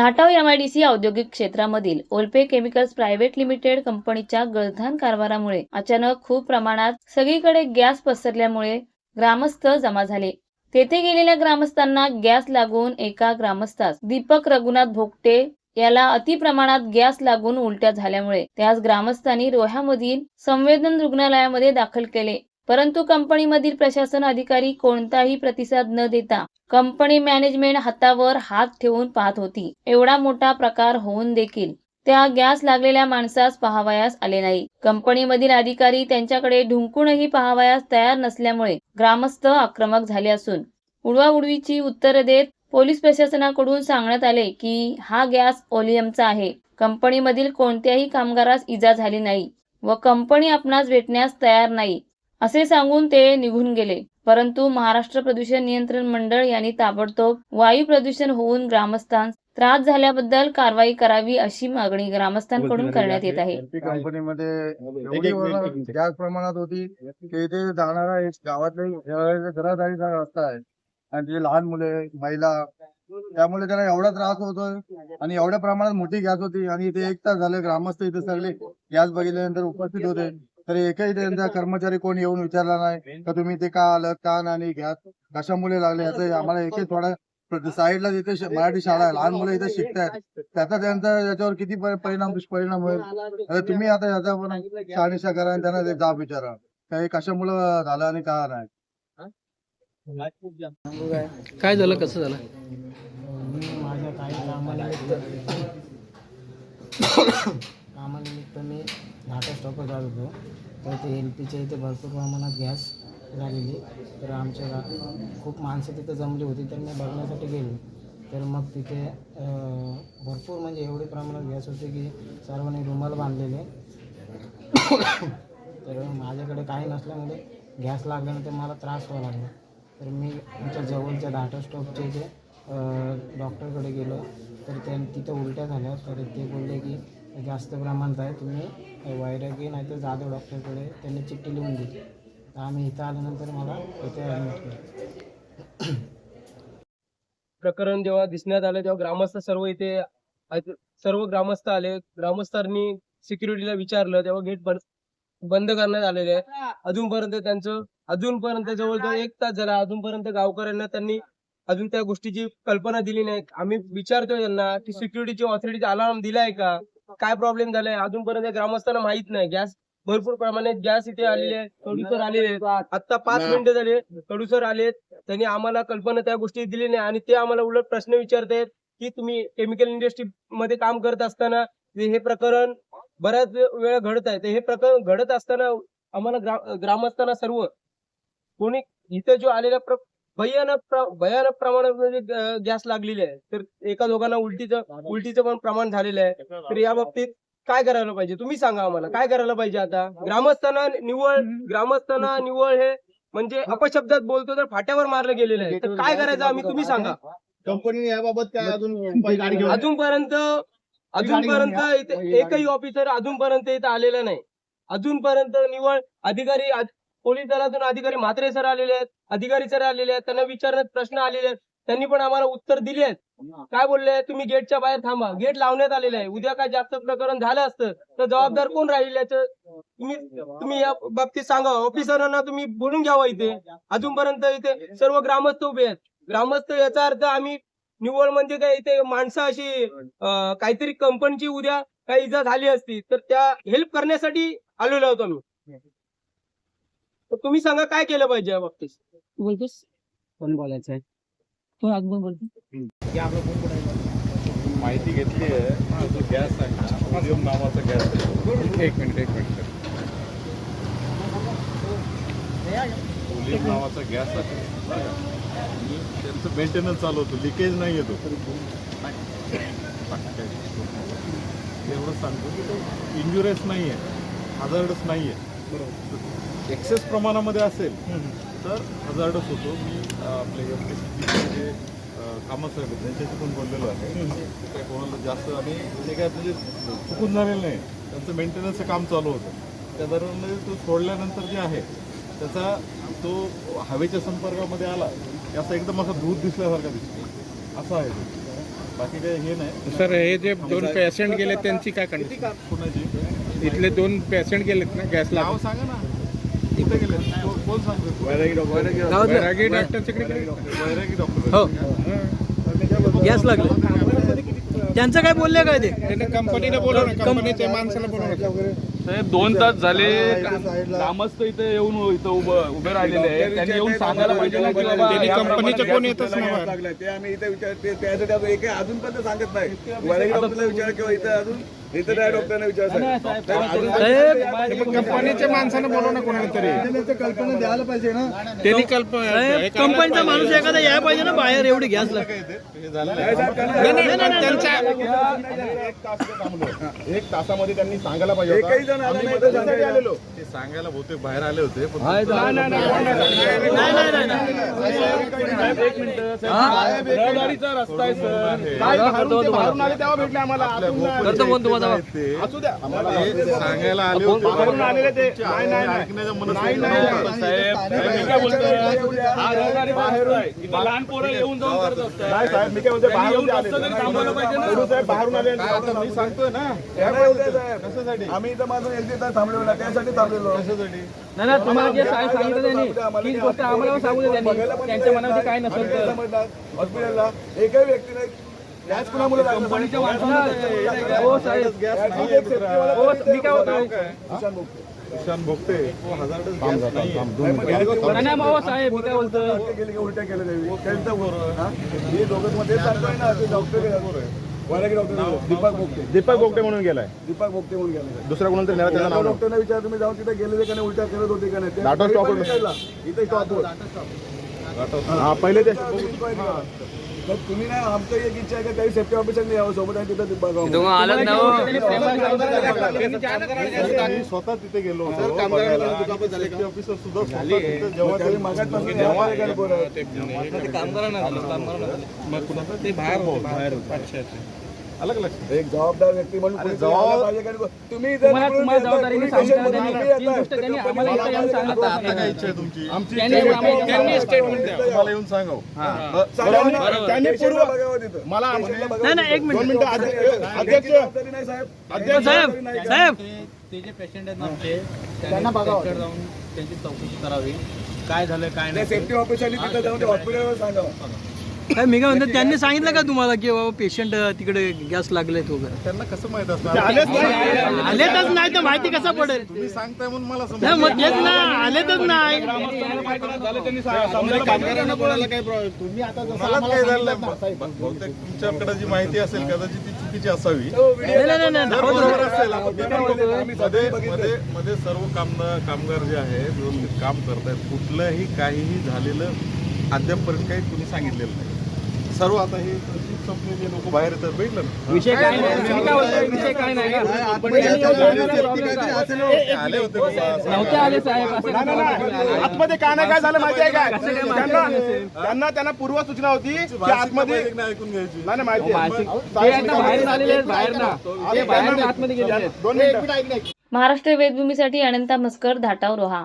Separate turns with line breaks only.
Dhatav MIDC औद्योगिक क्षेत्रामधील ओल्पे chemicals private limited कंपनीच्या गळधान कारभारामुळे अचानक खूप प्रमाणात सगळीकडे गॅस पसरल्यामुळे ग्रामस्थ जमा झाले. तेथे गेलेल्या ग्रामस्थांना गॅस लागून एका ग्रामस्थास दीपक रघुनाथ भोगटे याला अति प्रमाणात गॅस लागून उलट्या झाल्यामुळे त्यास ग्रामस्थांनी रोह्यामधील संवेदन रुग्णालयामध्ये दाखल केले. परंतु कंपनीमधील प्रशासन अधिकारी कोणताही प्रतिसाद न देता कंपनी मॅनेजमेंट हातावर हात ठेवून पाहत होती. एवढा मोठा प्रकार होऊन देखील त्या गॅस लागलेल्या माणसास पाहावयास आले नाही. कंपनीमधील अधिकारी त्यांच्याकडे ढुंकूनही पाहावयास तयार नसल्यामुळे ग्रामस्थ आक्रमक झाले असून उडवाउडवीची उत्तरे देत पोलीस प्रशासनाकडून सांगण्यात आले की हा गॅस ओलियमचा आहे. कंपनीमधील कोणत्याही कामगारास इजा झाली नाही व कंपनी आपणास भेटण्यास तयार नाही. असे सांगून ते निघून गेले. परंतु महाराष्ट्र प्रदूषण नियंत्रण मंडळ यांनी ताबडतोब वायू प्रदूषण होऊन ग्रामस्थांस त्रास झाल्याबद्दल कारवाई करावी अशी मागणी ग्रामस्थांकडून करण्यात येत आहे.
एलपी कंपनीमध्ये जास्त प्रमाणात होती की इथे जाणारा एक गावातले घरादारीचा रस्ता आहे. आणि तिथे लहान मुले महिला त्यामुळे त्यांना एवढा त्रास होतोय आणि एवढ्या प्रमाणात मोठी गॅस होती आणि इथे एक तास झाले ग्रामस्थ इथे सगळे गॅस बघितल्यानंतर उपस्थित होते. तर एकही त्यांचा कर्मचारी कोण येऊन विचारला नाही का तुम्ही इथे का आलं का नाही गॅस कशामुळे लागले याचं? आम्हाला एकही थोडा साईडला तिथे श- मराठी शाळा आहे लहान मुलं इथे शिकतायत. त्याचा त्यांचा याच्यावर किती परि- परिणाम दुष्परिणाम होईल? आता तुम्ही आता याचा पण शहानिशा करा आणि त्यांना ते जाब विचारा. काही कशामुळं झालं आणि का नाही?
काय झालं? कसं झालं?
मी माझ्या काही कामानिमित्त कामानिमित्त मी घाटा स्टॉपवर जात होतो. तर ते एल पीच्या इथे भरपूर प्रमाणात गॅस झालेली. तर आमच्या गा खूप माणसं तिथे जमली होती तर मी बघण्यासाठी गेलो. तर मग तिथे भरपूर म्हणजे एवढे प्रमाणात गॅस होते की सर्वांनी रुमाल बांधलेले. तर माझ्याकडे काही नसल्यामुळे गॅस लागल्यानंतर मला त्रास व्हावा लागला. तर मी आमच्या जवळच्या डाटा स्टॉपच्या इथे डॉक्टरकडे गेलो. तर त्या तिथं उलट्या झाल्या. तर ते बोलले की जास्त प्रमाणात आहे. तुम्ही वैरागी नाही तर जाधव डॉक्टरकडे. त्यांनी चिठ्ठी लिहून दिली तर आम्ही इथं आल्यानंतर मला इथे ॲडमिट केलं
प्रकरण जेव्हा दिसण्यात आलं तेव्हा ग्रामस्थ सर्व इथे सर्व ग्रामस्थ आले. ग्रामस्थांनी सिक्युरिटीला विचारलं. तेव्हा गेट बंद बंद करण्यात आलेले आहे. अजूनपर्यंत त्यांचं अजूनपर्यंत जवळजवळ एक तास झाला. अजूनपर्यंत गावकऱ्यांना त्यांनी अजून त्या गोष्टीची कल्पना दिली नाही. आम्ही विचारतोय त्यांना की सिक्युरिटीची ऑथॉरिटीचा अलार्म दिलाय का? काय प्रॉब्लेम झालाय? अजूनपर्यंत ग्रामस्थांना माहीत नाही. गॅस भरपूर प्रमाणात गॅस इथे आलेले आहे कडूसर आलेले आहेत. आता पाच मिनिटं झाले. कडूसर आलेत. त्यांनी आम्हाला कल्पना त्या गोष्टी दिली नाही. आणि ते आम्हाला उलट प्रश्न विचारतायत की तुम्ही केमिकल इंडस्ट्री मध्ये काम करत असताना हे हे प्रकरण बऱ्याच वेळा घडत आहे. तर हे प्रकरण घडत असताना आम्हाला ग्रा- ग्रामस्थांना सर्व कोणी इथं जो आलेला प्र भयानक प्र- भयानक प्रमाणात गॅस लागलेली आहे. तर एका दोघांना उलटीचं उलटीचं पण प्रमाण झालेलं आहे. तर या बाबतीत काय करायला पाहिजे? तुम्ही सांगा आम्हाला. काय करायला पाहिजे आता? ग्रामस्थांना निव्वळ ग्रामस्थांना निव्वळ हे म्हणजे अपशब्दात बोलतो तर फाट्यावर मारलं गेलेलं आहे. तर काय करायचं आम्ही? तुम्ही सांगा.
कंपनीने याबाबत काय अजून
अजूनपर्यंत अजूनपर्यंत इथे एकही ऑफिसर अजूनपर्यंत इथे आलेला नाही. अजूनपर्यंत निवळ अधिकारी अध- पोलीस दलातून अधिकारी म्हात्रे सर आलेले आहेत. अधिकारी सर आलेले आहेत त्यांना विचारण्यात प्रश्न आलेले आहेत त्यांनी पण आम्हाला उत्तर दिले आहेत. काय बोलले? तुम्ही गेटच्या बाहेर थांबा. गेट लावण्यात आलेलं आहे. उद्या काय जास्त प्रकरण झालं असतं तर जबाबदार कोण राहील याचं? तुम्ही तुम्ही या बाबतीत सांगा. ऑफिसरांना तुम्ही बोलून घ्यावा इथे. अजूनपर्यंत इथे सर्व ग्रामस्थ उभे आहेत. ग्रामस्थ याचा अर्थ आम्ही निव्वळ म्हणजे काय इथे माणसं अशी काहीतरी कंपनीची उद्या काही इजा झाली असती तर त्या हेल्प करण्यासाठी आलेलो होतो आम्ही. तर तुम्ही सांगा काय केलं पाहिजे या बाबतीत?
बोलतोस? कोण बोलायचं आहे कोण अजून बोलतो
माहिती घेतली आहे. जो गॅस आहे ना. ओलियम नावाचा गॅस आहे. एक मिनिट एक मिनिट. ओलियम नावाचा गॅस आहे. आणि त्यांचं मेंटेनन्स चालू होतं. लिकेज नाही येतो एवढं सांगतो. की तो इंजुरियस नाही आहे हजार्डस नाही आहे एक्सेस प्रमाणामध्ये असेल तर हजार्डस होतो. मी आपले एम पी जे कामसाहेब आहेत त्यांच्याशी पण बोललेलो आहे ते काय कोणाला जास्त आणि ते काय म्हणजे चुकून झालेलं नाही. त्यांचं मेंटेनन्सचं काम चालू होतं. त्या दरम्यान तो सोडल्यानंतर जे आहे त्याचा तो हवेच्या संपर्कामध्ये आला की असा एकदम असा दूध दिसल्यासारखा दिसतो असा आहे तो. बाकी काही हे नाही.
सर हे जे दोन पेशंट गेले त्यांची काय कंडिशन
कुणाची
इथले दोन पेशंट गेलेत ना गॅस
नाव सांगा ना.
वैरागी
डॉक्टर
हो गॅस लागले. त्यांचं काय बोलले काय ते?
त्यांनी कंपनीने बोलवलं माणसाला बोलवलं
साहेब दोन तास झाले ग्रामस्थ इथे येऊन इथं उभं उभे राहिलेले आहेत. त्यांनी येऊन सांगायला पाहिजे ना की बाबा
त्यांनी
या
कंपनीचं कोण येतच नाही.
लागलाय. ते आम्ही इथे विचार ते त्यासाठी आपण एक अजून पण ते सांगत नाही. डॉक्टरला विचार किंवा इथे अजून त्या डॉक्टरना
कंपनीच्या माणसानं बोलवलं कोणाला तरी.
कल्पना द्यायला पाहिजे ना.
त्यांनी कल्पना
कंपनीचा माणूस एखादा यायला पाहिजे ना बाहेर एवढी गॅस लागते
एक तासामध्ये त्यांनी सांगायला पाहिजे
सांगायला.
आलेलो. ते सांगायला बहुतेक बाहेर आले होते
रस्ता आहे सर.
तेव्हा भेटले आम्हाला? सांगायला आले होते.
लहान पोरं येऊन जाऊन
मी काय म्हणतो बाहेरून आले
ना.
मी सांगतोय कशासाठी?
आम्ही इथं माझं एक थांबलेलो त्यासाठी थांबलेलो.
कशासाठी?
नाही ना तुम्हाला जे साहेब सांगितलं त्यांनी तीच गोष्ट आम्हाला पण सांगू दे त्यांनी. त्यांच्या मनामध्ये काय नसेल तर.
हॉस्पिटलला एकही व्यक्तीने गॅस कुणामुळे?
कंपनीच्या मी काय
ईशान भोगते.
गॅस नाही
साहेब मी काय
उलट्या केली. त्यांचं हा? दोघं मध्ये डॉक्टर दीपक
बोगटे म्हणून गेलाय.
दीपक बोगते म्हणून गेले
दुसरा कोणाला त्याला त्याला नाव
डॉक्टरना विचार तुम्ही जाऊन तिथे गेलेले का नाही उलट्या करत होते का नाही ते-
डाटा.
विचारला. इथे स्टॉपवर
हा पहिले ते
तर तुम्ही नाही आमचं एक इच्छा आहे का काही सेफ्टी ऑफिसरने यावं सोबत आणि तिथं बघावं
मी स्वतः तिथे गेलो होतो बघायला. Safety officer सुद्धा स्वतः तिथे जेव्हा
तरी
ते-
मगाचपासून
जेव्हा
यावं लागेल पोरं.
ते बाहेर होते बाहेर होते अच्छा अच्छा
अलग लक्षात
एक जबाबदार व्यक्ती म्हणून? तुम्ही
ते जे पेशंट आहेत ना आमचे त्यांना जाऊन त्यांची चौकशी करावी. काय झालं काय नाही
सेफ्टी ऑफिसरनी तिथं जाऊन हॉस्पिटलवर सांगावं.
साहेब मी काय म्हणतो त्यांनी सांगितलं का तुम्हाला की बाबा पेशंट तिकडे गॅस लागलेत वगैरे?
त्यांना कसं माहीत असणार?
आलेतच नाही तर माहिती कसं पडेल?
तुम्ही सांगताय म्हणून मला
नाही,
समजलं.
मग तेच ना आलेतच नाही.
कामगारांना कोणाला काही प्रॉब्लेम तुम्ही आता जसं
मलाच
आम्हाला
काही झालं
सांगितलं ना,
नाही. बहुतेक तुमच्याकडे जी माहिती असेल कदाचित ती चुकीची असावी.
नाही नाही नाही, नाही.
असेल मध्ये मध्ये मध्ये सर्व कामगार कामगार जे आहेत व्यवस्थित काम करतायत. कुठलंही काहीही झालेलं अद्यापपर्यंत काही कुणी सांगितलेलं नाही. सर्व आता हे संपलेले लोक बाहेर बघितलं ना?
विषय काय नाही विषय काय नाही?
आले होते.
नव्हते आले साहेब?
आतमध्ये काय नाही काय झालं माहिती आहे काय? त्यांना? त्यांना त्यांना पूर्व सूचना होती की आतमध्ये
ऐकून घ्यायची.
नाही नाही, माहिती
ना बाहेर आलेले आहेत बाहेर ना. ते बाहेर आतमध्ये आहेत.
दोन मिनिटं.
महाराष्ट्र वेदभूमीसाठी अनंता मस्कर धाटाव रोहा.